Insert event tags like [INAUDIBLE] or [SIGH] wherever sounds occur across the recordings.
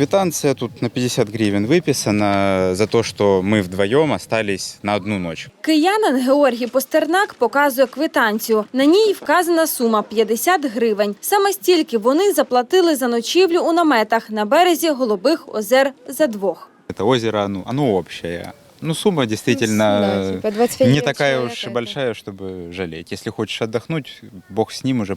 Квитанция тут на 50 гривен выписана за то, что мы вдвоем остались на одну ночь. Киянин Георгій Постернак показує квитанцію. На ній вказана сума 50 гривень. Саме стільки вони заплатили за ночівлю у наметах на березі Голубих озер за двох. Это озеро, ну, оно общее. Ну, сумма действительно Да, типа 25 не гривен такая человека уж это- большая, чтобы жалеть. Если хочешь отдохнуть, бог с ним уже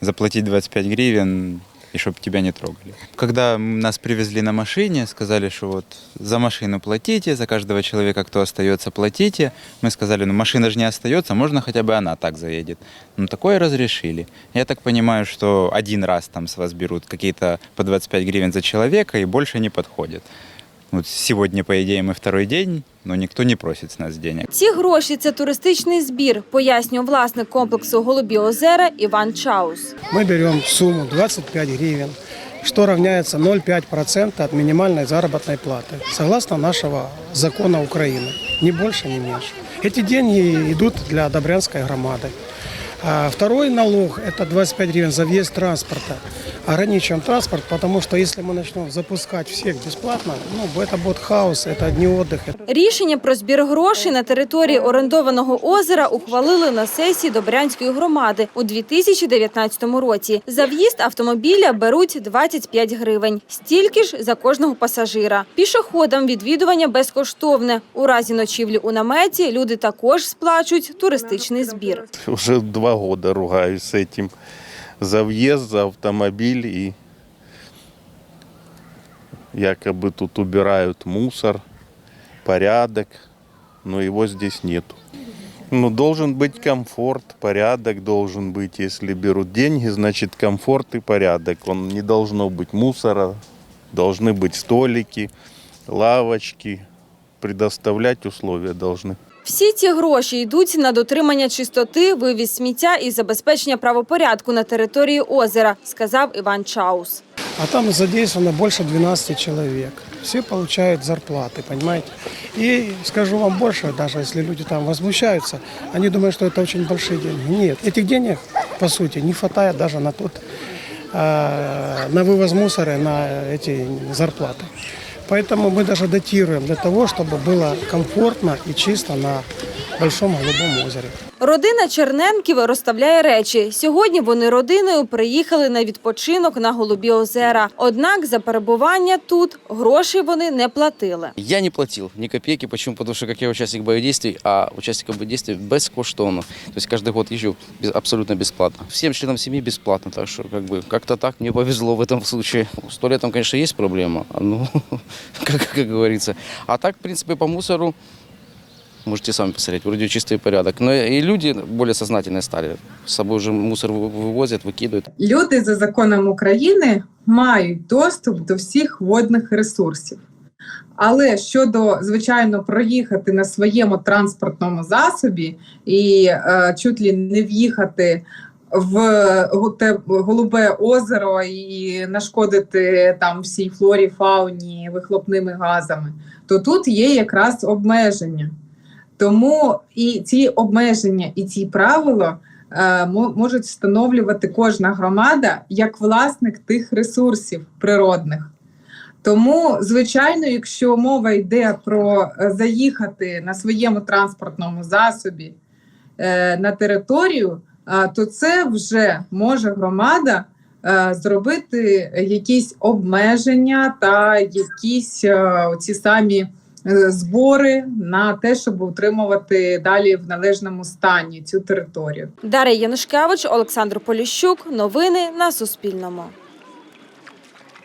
заплатить 25 гривен, и чтобы тебя не трогали. Когда нас привезли на машине, сказали, что вот за машину платите, за каждого человека, кто остается, платите. Мы сказали, ну машина же не остается, можно хотя бы она так заедет. Ну такое разрешили. Я так понимаю, что один раз там с вас берут какие-то по 25 гривен за человека и больше не подходит. Вот сегодня, по идее, мы второй день, но никто не просит с нас денег. Ці гроші це туристичний збір, пояснює власник комплексу Голубі озера Іван Чаус. Мы берем сумму 25 гривен, что равняется 0,5% от минимальной заработной платы, согласно нашего закона Украины. Ни больше, ни меньше. Эти деньги идут для Добрянской громады. А второй налог – это 25 гривен за въезд транспорта. Ограничиваем транспорт, потому что если мы начнем запускать всех бесплатно, ну, это будет хаос, это дни отдыха. Рішення про збір грошей на території орендованого озера ухвалили на сесії Добрянської громади у 2019 році. За в'їзд автомобіля беруть 25 гривень, стільки ж за кожного пасажира. Пішоходам відвідування безкоштовне. У разі ночівлі у наметі люди також сплачують туристичний збір. Уже два года ругаюсь с этим. За въезд, за автомобиль и якобы тут убирают мусор, порядок, но его здесь нету. Ну, должен быть комфорт, порядок должен быть. Если берут деньги, значит комфорт и порядок. Он не должно быть мусора, должны быть столики, лавочки, предоставлять условия должны. Всі ці гроші йдуть на дотримання чистоти, вивіз сміття і забезпечення правопорядку на території озера, сказав Іван Чаус. А там задействовано больше 12 человек. Все получают зарплаты, понимаете? И скажу вам больше, даже если люди там возмущаются, они думают, что это очень большие деньги. Нет, этих денег, по сути, не хватает даже на тот, э, на вывоз мусора, на эти зарплаты. Поэтому мы даже датируем для того, чтобы было комфортно и чисто на Большом Голубом озере. Родина Черненків розставляє речі. Сьогодні вони родиною приїхали на відпочинок на Голубі озера. Однак за перебування тут грошей вони не платили. Я не платил ни копейки. Почему? Потому что как я участник боевых действий, а участникам боевых действий бескоштовно. То есть каждый год езжу без- абсолютно бесплатно. Всем членам семьи бесплатно. Так что как бы как-то так мне повезло в этом случае. С туалетом, конечно, есть проблема. Ну, как, [LAUGHS] как говорится. А так, в принципе, по мусору можете сами посмотреть. Вроде чистый порядок. Но и люди более сознательные стали. С собой уже мусор вы- вывозят, выкидывают. люди за законом України мають доступ до всіх водних ресурсів. Але щодо, звичайно, проїхати на своєму транспортному засобі і е, чуть ли не в'їхати в го- те голубе озеро і нашкодити там всій флорі, фауні вихлопними газами, то тут є якраз обмеження. Тому і ці обмеження, і ці правила е, можуть встановлювати кожна громада як власник тих ресурсів природних. Тому, звичайно, якщо мова йде про е, заїхати на своєму транспортному засобі е, на територію, то це вже може громада зробити якісь обмеження та якісь ці самі збори на те, щоб утримувати далі в належному стані цю територію. Дар'я Янушкевич, Олександр Поліщук. Новини на Суспільному.